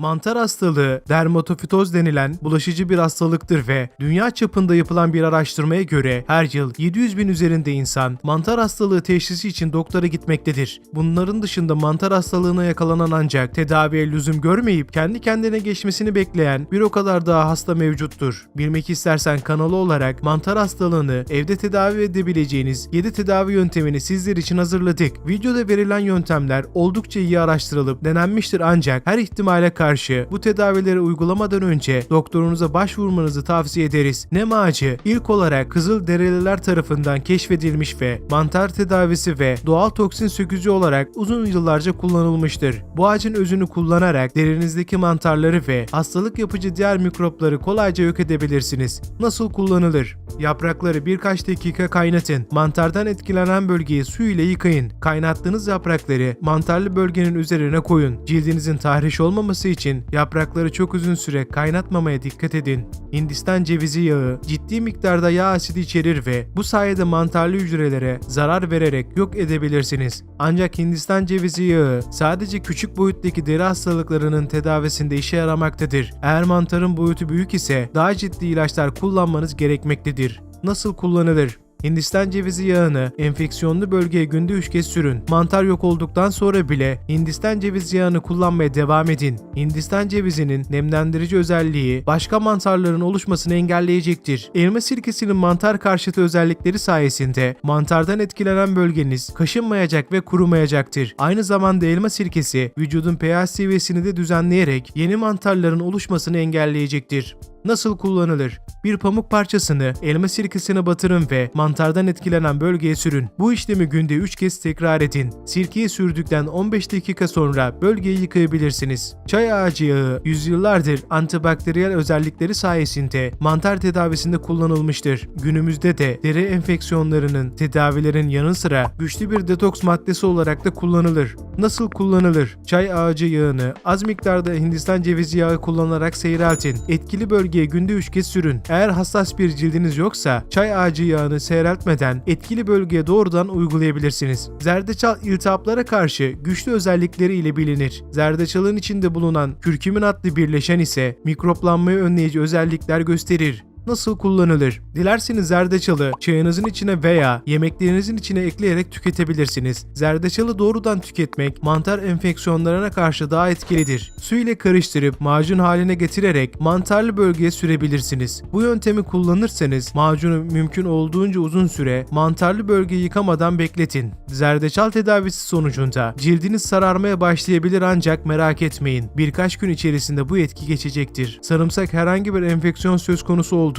Mantar hastalığı dermatofitoz denilen bulaşıcı bir hastalıktır ve dünya çapında yapılan bir araştırmaya göre her yıl 700 bin üzerinde insan mantar hastalığı teşhisi için doktora gitmektedir. Bunların dışında mantar hastalığına yakalanan ancak tedaviye lüzum görmeyip kendi kendine geçmesini bekleyen bir o kadar daha hasta mevcuttur. Bilmek istersen kanalı olarak mantar hastalığını evde tedavi edebileceğiniz 7 tedavi yöntemini sizler için hazırladık. Videoda verilen yöntemler oldukça iyi araştırılıp denenmiştir ancak her ihtimale karşı bu tedavileri uygulamadan önce doktorunuza başvurmanızı tavsiye ederiz. Nem ağacı ilk olarak Kızılderililer tarafından keşfedilmiş ve mantar tedavisi ve doğal toksin sökücü olarak uzun yıllarca kullanılmıştır. Bu ağacın özünü kullanarak derinizdeki mantarları ve hastalık yapıcı diğer mikropları kolayca yok edebilirsiniz. Nasıl kullanılır? Yaprakları birkaç dakika kaynatın. Mantardan etkilenen bölgeyi su ile yıkayın. Kaynattığınız yaprakları mantarlı bölgenin üzerine koyun. Cildinizin tahriş olmaması için yaprakları çok uzun süre kaynatmamaya dikkat edin. Hindistan cevizi yağı ciddi miktarda yağ asidi içerir ve bu sayede mantarlı hücrelere zarar vererek yok edebilirsiniz. Ancak Hindistan cevizi yağı sadece küçük boyuttaki deri hastalıklarının tedavisinde işe yaramaktadır. Eğer mantarın boyutu büyük ise daha ciddi ilaçlar kullanmanız gerekmektedir. Nasıl kullanılır? Hindistan cevizi yağını enfeksiyonlu bölgeye günde 3 kez sürün. Mantar yok olduktan sonra bile Hindistan cevizi yağını kullanmaya devam edin. Hindistan cevizinin nemlendirici özelliği başka mantarların oluşmasını engelleyecektir. Elma sirkesinin mantar karşıtı özellikleri sayesinde mantardan etkilenen bölgeniz kaşınmayacak ve kurumayacaktır. Aynı zamanda elma sirkesi vücudun pH seviyesini de düzenleyerek yeni mantarların oluşmasını engelleyecektir. Nasıl kullanılır? Bir pamuk parçasını elma sirkesine batırın ve mantardan etkilenen bölgeye sürün. Bu işlemi günde 3 kez tekrar edin. Sirkeyi sürdükten 15 dakika sonra bölgeyi yıkayabilirsiniz. Çay ağacı yağı yüzyıllardır antibakteriyel özellikleri sayesinde mantar tedavisinde kullanılmıştır. Günümüzde de deri enfeksiyonlarının tedavilerin yanı sıra güçlü bir detoks maddesi olarak da kullanılır. Nasıl kullanılır? Çay ağacı yağını az miktarda Hindistan cevizi yağı kullanarak seyreltin. Etkili bölgeye günde 3 kez sürün. Eğer hassas bir cildiniz yoksa çay ağacı yağını seyreltmeden etkili bölgeye doğrudan uygulayabilirsiniz. Zerdeçal iltihaplara karşı güçlü özellikleri ile bilinir. Zerdeçalın içinde bulunan kürkümin adlı birleşen ise mikroplanmayı önleyici özellikler gösterir. Nasıl kullanılır? Dilerseniz zerdeçalı çayınızın içine veya yemeklerinizin içine ekleyerek tüketebilirsiniz. Zerdeçalı doğrudan tüketmek mantar enfeksiyonlarına karşı daha etkilidir. Su ile karıştırıp macun haline getirerek mantarlı bölgeye sürebilirsiniz. Bu yöntemi kullanırsanız macunu mümkün olduğunca uzun süre mantarlı bölgeyi yıkamadan bekletin. Zerdeçal tedavisi sonucunda cildiniz sararmaya başlayabilir ancak merak etmeyin. Birkaç gün içerisinde bu etki geçecektir. Sarımsak herhangi bir enfeksiyon söz konusu olduğunda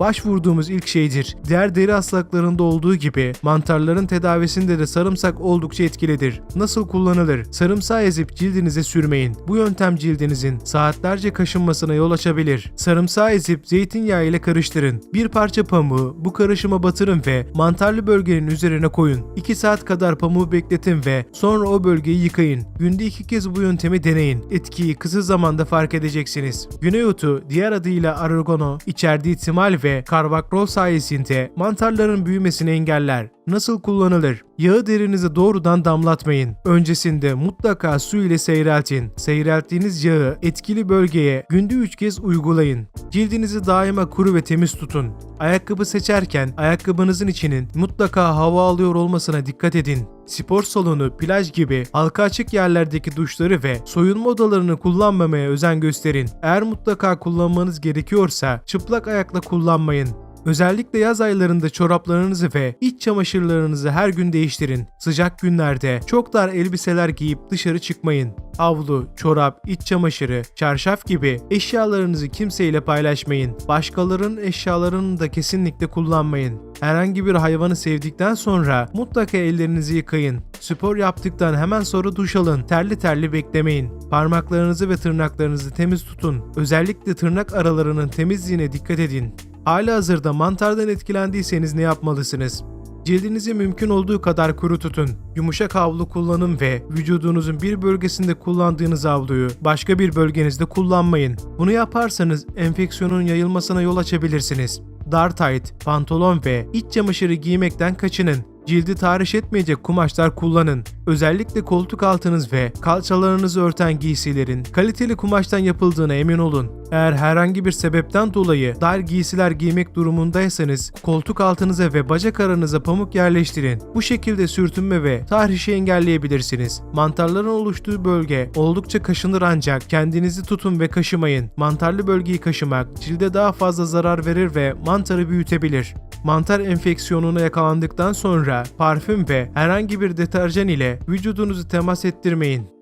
başvurduğumuz ilk şeydir. Diğer deri hastalıklarında olduğu gibi mantarların tedavisinde de sarımsak oldukça etkilidir. Nasıl kullanılır? Sarımsağı ezip cildinize sürmeyin. Bu yöntem cildinizin saatlerce kaşınmasına yol açabilir. Sarımsağı ezip zeytinyağı ile karıştırın. Bir parça pamuğu bu karışıma batırın ve mantarlı bölgenin üzerine koyun. 2 saat kadar pamuğu bekletin ve sonra o bölgeyi yıkayın. Günde 2 kez bu yöntemi deneyin. Etkiyi kısa zamanda fark edeceksiniz. Güney otu diğer adıyla aragono içerdiği timal ve karbakról sayesinde mantarların büyümesini engeller. Nasıl kullanılır? Yağı derinize doğrudan damlatmayın. Öncesinde mutlaka su ile seyreltin. Seyrelttiğiniz yağı etkili bölgeye günde 3 kez uygulayın. Cildinizi daima kuru ve temiz tutun. Ayakkabı seçerken ayakkabınızın içinin mutlaka hava alıyor olmasına dikkat edin. Spor salonu, plaj gibi halka açık yerlerdeki duşları ve soyunma odalarını kullanmamaya özen gösterin. Eğer mutlaka kullanmanız gerekiyorsa çıplak ayakla kullanmayın. Özellikle yaz aylarında çoraplarınızı ve iç çamaşırlarınızı her gün değiştirin. Sıcak günlerde çok dar elbiseler giyip dışarı çıkmayın. Havlu, çorap, iç çamaşırı, çarşaf gibi eşyalarınızı kimseyle paylaşmayın. Başkalarının eşyalarını da kesinlikle kullanmayın. Herhangi bir hayvanı sevdikten sonra mutlaka ellerinizi yıkayın. Spor yaptıktan hemen sonra duş alın. Terli terli beklemeyin. Parmaklarınızı ve tırnaklarınızı temiz tutun. Özellikle tırnak aralarının temizliğine dikkat edin. Hali hazırda mantardan etkilendiyseniz ne yapmalısınız? Cildinizi mümkün olduğu kadar kuru tutun. Yumuşak havlu kullanın ve vücudunuzun bir bölgesinde kullandığınız havluyu başka bir bölgenizde kullanmayın. Bunu yaparsanız enfeksiyonun yayılmasına yol açabilirsiniz. Dar tayt, pantolon ve iç çamaşırı giymekten kaçının. Cildi tahriş etmeyecek kumaşlar kullanın. Özellikle koltuk altınız ve kalçalarınızı örten giysilerin kaliteli kumaştan yapıldığına emin olun. Eğer herhangi bir sebepten dolayı dar giysiler giymek durumundaysanız koltuk altınıza ve bacak aranıza pamuk yerleştirin. Bu şekilde sürtünme ve tahrişi engelleyebilirsiniz. Mantarların oluştuğu bölge oldukça kaşınır ancak kendinizi tutun ve kaşımayın. Mantarlı bölgeyi kaşımak cilde daha fazla zarar verir ve mantarı büyütebilir mantar enfeksiyonuna yakalandıktan sonra parfüm ve herhangi bir deterjan ile vücudunuzu temas ettirmeyin.